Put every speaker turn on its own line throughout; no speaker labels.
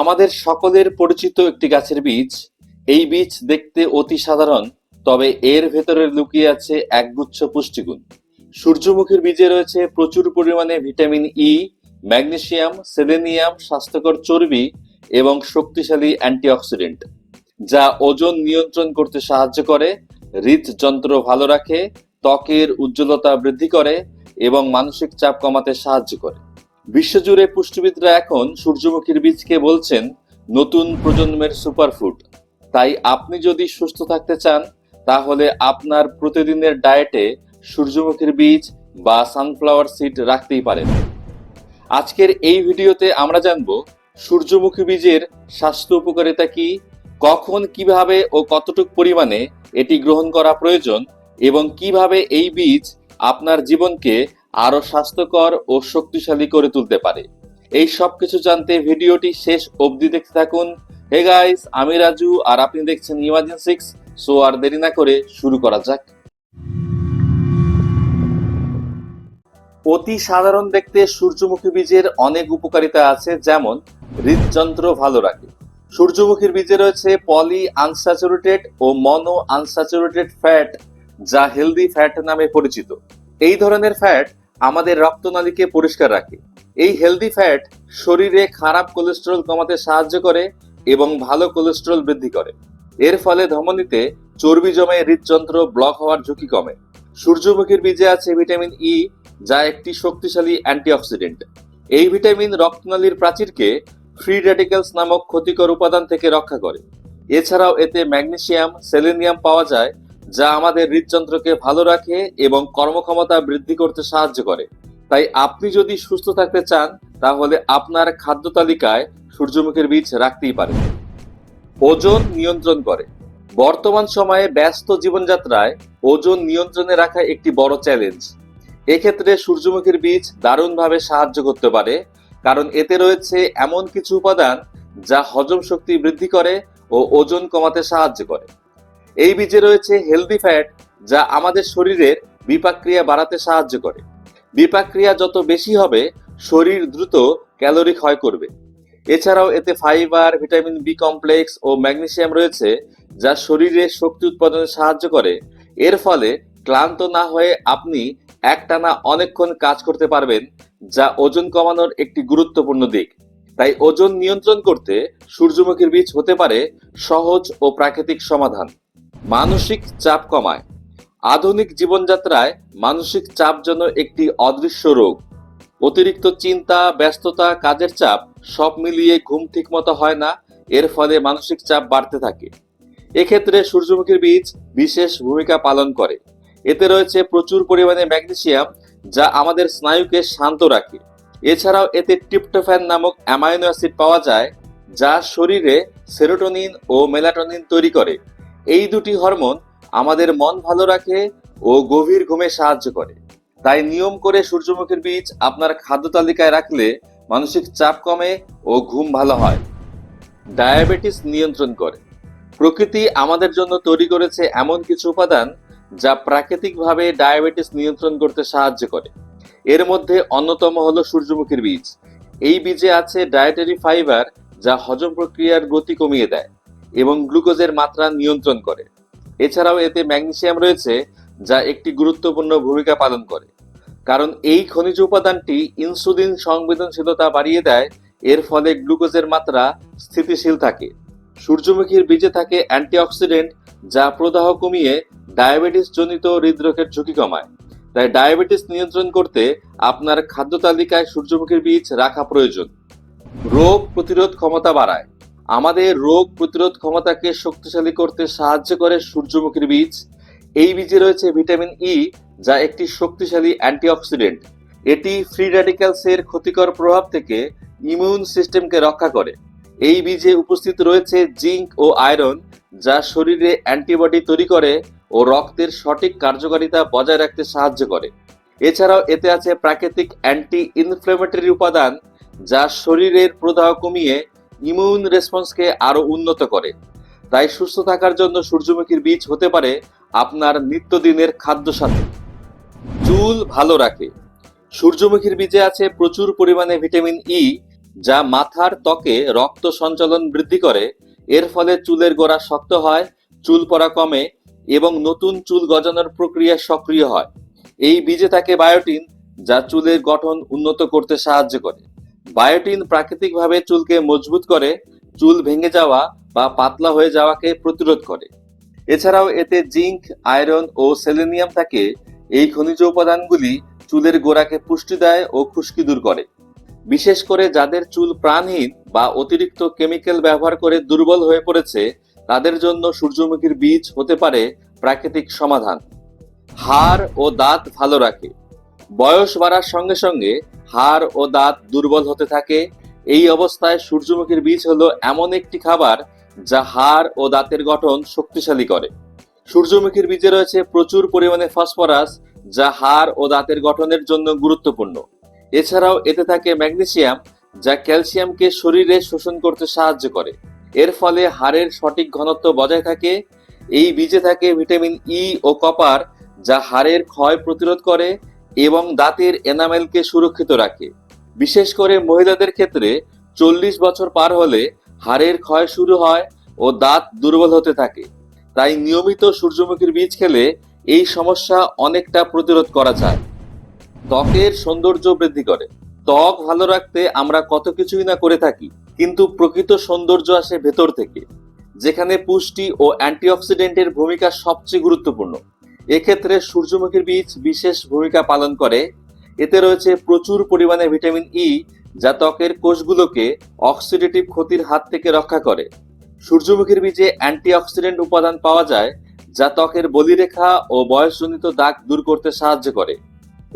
আমাদের সকলের পরিচিত একটি গাছের বীজ। এই বীজ দেখতে অতি সাধারণ, তবে এর ভেতরে লুকিয়ে আছে একগুচ্ছ পুষ্টিগুণ। সূর্যমুখীর বীজে রয়েছে প্রচুর পরিমাণে ভিটামিন ই ম্যাগনেসিয়াম, সেলেনিয়াম, স্বাস্থ্যকর চর্বি এবং শক্তিশালী অ্যান্টিঅক্সিডেন্ট, যা ওজন নিয়ন্ত্রণ করতে সাহায্য করে, হৃদযন্ত্র ভালো রাখে, ত্বকের উজ্জ্বলতা বৃদ্ধি করে এবং মানসিক চাপ কমাতে সাহায্য করে। বিশ্বজুড়ে পুষ্টিবিদরা এখন সূর্যমুখীর বীজকে বলছেন, নতুন প্রজন্মের সুপারফুড। তাই আপনি যদি সুস্থ থাকতে চান, তাহলে আপনার প্রতিদিনের ডায়েটে সূর্যমুখীর বীজ বা সানফ্লাওয়ার সিড রাখতেই পারেন। আজকের এই ভিডিওতে আমরা জানব, সূর্যমুখী বীজের স্বাস্থ্য উপকারিতা কি, কখন কীভাবে ও কতটুক পরিমাণে এটি গ্রহণ করা প্রয়োজন এবং কীভাবে এই বীজ আপনার জীবনকে আরও স্বাস্থ্যকর ও শক্তিশালী করে তুলতে পারে। এই সব কিছু জানতে ভিডিওটি শেষ অবধি দেখতে থাকুন। হে গাইস, আমি রাজু আর আপনি দেখছেন ইমাজিন সিক্স, সো আর দেরি না করে শুরু করা যাক। অতি সাধারণ দেখতে সূর্যমুখী বীজের অনেক উপকারিতা আছে, যেমন হৃদযন্ত্র ভালো রাখে। সূর্যমুখীর বীজে রয়েছে পলি আনস্যাচুরেটেড ও মনো আনস্যাচুরেটেড ফ্যাট, যা হেলদি ফ্যাট নামে পরিচিত। এই ধরনের ফ্যাট আমাদের রক্তনালীকে পরিষ্কার রাখে। এই হেলদি ফ্যাট শরীরে খারাপ কোলেস্টেরল কমাতে সাহায্য করে এবং ভালো কোলেস্টেরল বৃদ্ধি করে। এর ফলে ধমনীতে চর্বি জমে হৃদযন্ত্র ব্লক হওয়ার ঝুঁকি কমে। সূর্যমুখীর বীজে আছে ভিটামিন ই যা একটি শক্তিশালী অ্যান্টিঅক্সিডেন্ট এই ভিটামিন রক্তনালীর প্রাচীরকে ফ্রি রেডিক্যালস নামক ক্ষতিকর উপাদান থেকে রক্ষা করে। এছাড়াও এতে ম্যাগনেসিয়াম সেলেনিয়াম পাওয়া যায় যা আমাদের হৃদযন্ত্রকে ভালো রাখে এবং কর্মক্ষমতা বৃদ্ধি করতে সাহায্য করে। তাই আপনি যদি সুস্থ থাকতে চান, তাহলে আপনার খাদ্য তালিকায় সূর্যমুখীর বীজ রাখতেই পারেন। ওজন নিয়ন্ত্রণ করে। বর্তমান সময়ে ব্যস্ত জীবনযাত্রায় ওজন নিয়ন্ত্রণে রাখা একটি বড় চ্যালেঞ্জ। এক্ষেত্রে সূর্যমুখীর বীজ দারুণভাবে সাহায্য করতে পারে, কারণ এতে রয়েছে এমন কিছু উপাদান যা হজম শক্তি বৃদ্ধি করে ও ওজন কমাতে সাহায্য করে। এই বীজে রয়েছে হেলদি ফ্যাট যা আমাদের শরীরের বিপাক্রিয়া বাড়াতে সাহায্য করে। বিপাক্রিয়া যত বেশি হবে, শরীর দ্রুত ক্যালোরি ক্ষয় করবে। এছাড়াও এতে ফাইবার ভিটামিন বি কমপ্লেক্স ও ম্যাগনেসিয়াম রয়েছে, যা শরীরে শক্তি উৎপাদনে সাহায্য করে। এর ফলে ক্লান্ত না হয়ে আপনি একটানা অনেকক্ষণ কাজ করতে পারবেন, যা ওজন কমানোর একটি গুরুত্বপূর্ণ দিক। তাই ওজন নিয়ন্ত্রণ করতে সূর্যমুখীর বীজ হতে পারে সহজ ও প্রাকৃতিক সমাধান। মানসিক চাপ কমায়। আধুনিক জীবনযাত্রায় মানসিক চাপ যেন একটি অদৃশ্য রোগ। অতিরিক্ত চিন্তা, ব্যস্ততা, কাজের চাপ সব মিলিয়ে ঘুম ঠিকমতো হয় না, এর ফলে মানসিক চাপ বাড়তে থাকে। এক্ষেত্রে সূর্যমুখীর বীজ বিশেষ ভূমিকা পালন করে। এতে রয়েছে প্রচুর পরিমাণে ম্যাগনেসিয়াম, যা আমাদের স্নায়ুকে শান্ত রাখে। এছাড়াও এতে টিপটোফ্যান নামক অ্যামাইনো অ্যাসিড পাওয়া যায়, যা শরীরে সেরোটোনিন ও মেলাটোনিন তৈরি করে। এই দুটি হরমোন আমাদের মন ভালো রাখে ও গভীর ঘুমে সাহায্য করে। তাই নিয়ম করে সূর্যমুখীর বীজ আপনার খাদ্য তালিকায় রাখলে মানসিক চাপ কমে ও ঘুম ভালো হয়। ডায়াবেটিস নিয়ন্ত্রণ করে। প্রকৃতি আমাদের জন্য তৈরি করেছে এমন কিছু উপাদান যা প্রাকৃতিকভাবে ডায়াবেটিস নিয়ন্ত্রণ করতে সাহায্য করে। এর মধ্যে অন্যতম হলো সূর্যমুখীর বীজ। এই বীজে আছে ডায়েটারি ফাইবার যা হজম প্রক্রিয়ার গতি কমিয়ে দেয়। এবং গ্লুকোজের মাত্রা নিয়ন্ত্রণ করে। এছাড়াও এতে ম্যাগনেসিয়াম রয়েছে, যা একটি গুরুত্বপূর্ণ ভূমিকা পালন করে। কারণ এই খনিজ উপাদানটি ইনসুলিন সংবেদনশীলতা বাড়িয়ে দেয়, এর ফলে গ্লুকোজের মাত্রা স্থিতিশীল থাকে। সূর্যমুখীর বীজে থাকে অ্যান্টিঅক্সিডেন্ট, যা প্রদাহ কমিয়ে ডায়াবেটিস জনিত হৃদরোগের ঝুঁকি কমায়। তাই ডায়াবেটিস নিয়ন্ত্রণ করতে আপনার খাদ্য তালিকায় সূর্যমুখীর বীজ রাখা প্রয়োজন। রোগ প্রতিরোধ ক্ষমতা বাড়ায়। আমাদের রোগ প্রতিরোধ ক্ষমতাকে শক্তিশালী করতে সাহায্য করে সূর্যমুখীর বীজ। এই বীজে রয়েছে ভিটামিন ই যা একটি শক্তিশালী অ্যান্টিঅক্সিডেন্ট। এটি ফ্রি র্যাডিক্যালসের ক্ষতিকর প্রভাব থেকে ইমিউন সিস্টেমকে রক্ষা করে। এই বীজে উপস্থিত রয়েছে জিঙ্ক ও আয়রন, যা শরীরে অ্যান্টিবডি তৈরি করে ও রক্তের সঠিক কার্যকারিতা বজায় রাখতে সাহায্য করে। এছাড়াও এতে আছে প্রাকৃতিক অ্যান্টি ইনফ্লেমেটরি উপাদান, যা শরীরের প্রদাহ কমিয়ে ইমিউন রেসপন্সকে আরও উন্নত করে। তাই সুস্থ থাকার জন্য সূর্যমুখীর বীজ হতে পারে আপনার নিত্যদিনের খাদ্য সাথে। চুল ভালো রাখে। সূর্যমুখীর বীজে আছে প্রচুর পরিমাণে ভিটামিন ই যা মাথার ত্বকে রক্ত সঞ্চালন বৃদ্ধি করে। এর ফলে চুলের গোড়া শক্ত হয়, চুল পড়া কমে এবং নতুন চুল গজানোর প্রক্রিয়া সক্রিয় হয়। এই বীজে থাকে বায়োটিন, যা চুলের গঠন উন্নত করতে সাহায্য করে। বায়োটিন প্রাকৃতিকভাবে চুলকে মজবুত করে, চুল ভেঙে যাওয়া বা পাতলা হয়ে যাওয়াকে প্রতিরোধ করে। এছাড়াও এতে জিঙ্ক, আয়রন ও সেলেনিয়াম থাকে। এই খনিজ উপাদানগুলি চুলের গোড়াকে পুষ্টি দেয় ও খুশকি দূর করে। বিশেষ করে যাদের চুল প্রাণহীন বা অতিরিক্ত কেমিক্যাল ব্যবহার করে দুর্বল হয়ে পড়েছে, তাদের জন্য সূর্যমুখীর বীজ হতে পারে প্রাকৃতিক সমাধান। হাড় ও দাঁত ভালো রাখে। বয়স বাড়ার সঙ্গে সঙ্গে হাড় ও দাঁত দুর্বল হতে থাকে। এই অবস্থায় সূর্যমুখীর বীজ হলো এমন একটি খাবার যা হাড় ও দাঁতের গঠন শক্তিশালী করে। সূর্যমুখীর বীজে রয়েছে প্রচুর পরিমাণে ফসফরাস যা হাড় ও দাঁতের গঠনের জন্য গুরুত্বপূর্ণ। এছাড়াও এতে থাকে ম্যাগনেসিয়াম যা ক্যালসিয়ামকে শরীরে শোষণ করতে সাহায্য করে। এর ফলে হাড়ের সঠিক ঘনত্ব বজায় থাকে। এই বীজে থাকে ভিটামিন ই ও কপার যা হাড়ের ক্ষয় প্রতিরোধ করে এবং দাঁতের এনামেলকে সুরক্ষিত রাখে। বিশেষ করে মহিলাদের ক্ষেত্রে চল্লিশ বছর পার হলে হাড়ের ক্ষয় শুরু হয় ও দাঁত দুর্বল হতে থাকে। তাই নিয়মিত সূর্যমুখীর বীজ খেলে এই সমস্যা অনেকটা প্রতিরোধ করা যায়। ত্বকের সৌন্দর্য বৃদ্ধি করে। ত্বক ভালো রাখতে আমরা কত কিছুই না করে থাকি, কিন্তু প্রকৃত সৌন্দর্য আসে ভেতর থেকে, যেখানে পুষ্টি ও অ্যান্টিঅক্সিডেন্টের ভূমিকা সবচেয়ে গুরুত্বপূর্ণ। এক্ষেত্রে সূর্যমুখীর বীজ বিশেষ ভূমিকা পালন করে। এতে রয়েছে প্রচুর পরিমাণে ভিটামিন ই যা ত্বকের কোষগুলোকে অক্সিডেটিভ ক্ষতির হাত থেকে রক্ষা করে। সূর্যমুখীর বীজে অ্যান্টিঅক্সিডেন্ট উপাদান পাওয়া যায়, যা ত্বকের বলিরেখা ও বয়সজনিত দাগ দূর করতে সাহায্য করে।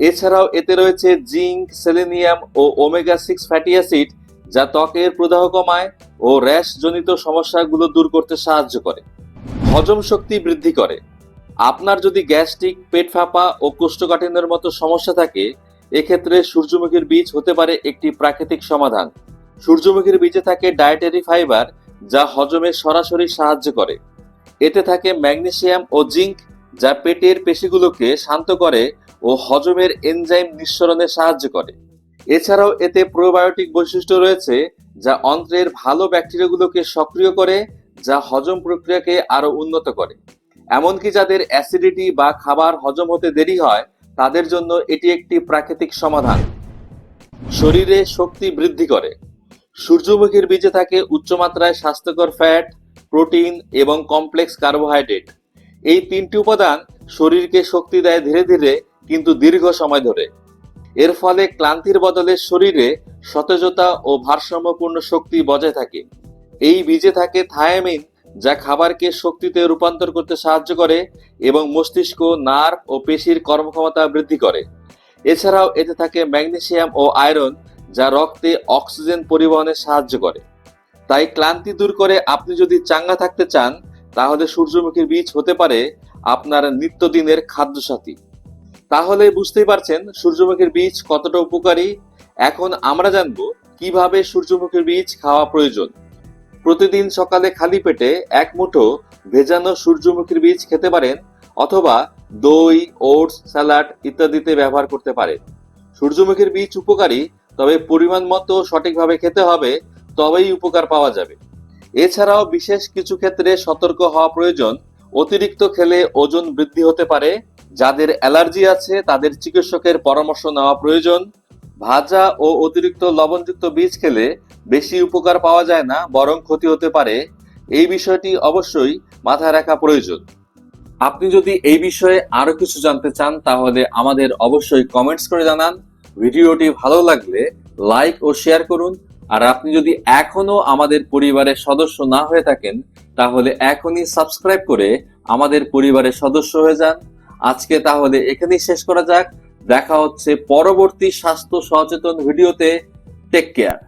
এছাড়াও এতে রয়েছে জিঙ্ক, সেলেনিয়াম ও ওমেগা সিক্স ফ্যাটি অ্যাসিড, যা ত্বকের প্রদাহ কমায় ও র্যাশ জনিত সমস্যাগুলো দূর করতে সাহায্য করে। হজম শক্তি বৃদ্ধি করে। আপনার যদি গ্যাস্ট্রিক, পেট ফাঁপা ও কোষ্ঠকাঠিন্যের মতো সমস্যা থাকে, এক্ষেত্রে সূর্যমুখীর বীজ হতে পারে একটি প্রাকৃতিক সমাধান। সূর্যমুখীর বীজে থাকে ডায়েটারি ফাইবার, যা হজমে সরাসরি সাহায্য করে। এতে থাকে ম্যাগনেসিয়াম ও জিঙ্ক, যা পেটের পেশিগুলোকে শান্ত করে ও হজমের এনজাইম নিঃসরণে সাহায্য করে। এছাড়াও এতে প্রোবায়োটিক বৈশিষ্ট্য রয়েছে, যা অন্ত্রের ভালো ব্যাকটেরিয়াগুলোকে সক্রিয় করে, যা হজম প্রক্রিয়াকে আরও উন্নত করে। এমনকি যাদের অ্যাসিডিটি বা খাবার হজম হতে দেরি হয়, তাদের জন্য এটি একটি প্রাকৃতিক সমাধান। শরীরে শক্তি বৃদ্ধি করে। সূর্যমুখীর বীজে থাকে উচ্চমাত্রায় স্বাস্থ্যকর ফ্যাট, প্রোটিন এবং কমপ্লেক্স কার্বোহাইড্রেট। এই তিনটি উপাদান শরীরকে শক্তি দেয় ধীরে ধীরে, কিন্তু দীর্ঘ সময় ধরে। এর ফলে ক্লান্তির বদলে শরীরে সতেজতা ও ভারসাম্যপূর্ণ শক্তি বজায় থাকে। এই বীজে থাকে থায়ামিন যা খাবারকে শক্তিতে রূপান্তর করতে সাহায্য করে এবং মস্তিষ্ক, নার্ভ ও পেশির কর্মক্ষমতা বৃদ্ধি করে। এছাড়াও এতে থাকে ম্যাগনেসিয়াম ও আয়রন, যা রক্তে অক্সিজেন পরিবহনে সাহায্য করে। তাই ক্লান্তি দূর করে আপনি যদি চাঙ্গা থাকতে চান, তাহলে সূর্যমুখীর বীজ হতে পারে আপনার নিত্যদিনের খাদ্যসাথী। তাহলে বুঝতেই পারছেন সূর্যমুখীর বীজ কতটা উপকারী। এখন আমরা জানব কীভাবে সূর্যমুখীর বীজ খাওয়া প্রয়োজন। প্রতিদিন সকালে খালি পেটে এক মুঠো ভেজানো সূর্যমুখীর বীজ খেতে পারেন অথবা দই, ওটস, স্যালাড ইত্যাদিতে ব্যবহার করতে পারেন। সূর্যমুখীর বীজ উপকারী, তবে পরিমাণ মতো সঠিকভাবে খেতে হবে, তবেই উপকার পাওয়া যাবে। এছাড়াও বিশেষ কিছু ক্ষেত্রে সতর্ক হওয়া প্রয়োজন, অতিরিক্ত খেলে ওজন বৃদ্ধি হতে পারে, যাদের অ্যালার্জি আছে তাদের চিকিৎসকের পরামর্শ নেওয়া প্রয়োজন ভাজা ও অতিরিক্ত লবণযুক্ত বীজ খেলে বেশি উপকার পাওয়া যায় না, বরং ক্ষতি হতে পারে। এই বিষয়টি অবশ্যই মাথায় রাখা প্রয়োজন। আপনি যদি এই বিষয়ে আরও কিছু জানতে চান, তাহলে আমাদের অবশ্যই কমেন্টস করে জানান। ভিডিওটি ভালো লাগলে লাইক ও শেয়ার করুন। আর আপনি যদি এখনও আমাদের পরিবারের সদস্য না হয়ে থাকেন, তাহলে এখনই সাবস্ক্রাইব করে আমাদের পরিবারের সদস্য হয়ে যান। আজকে তাহলে এখানেই শেষ করা যাক। দেখা হচ্ছে পরবর্তী স্বাস্থ্য সচেতন ভিডিওতে। Take care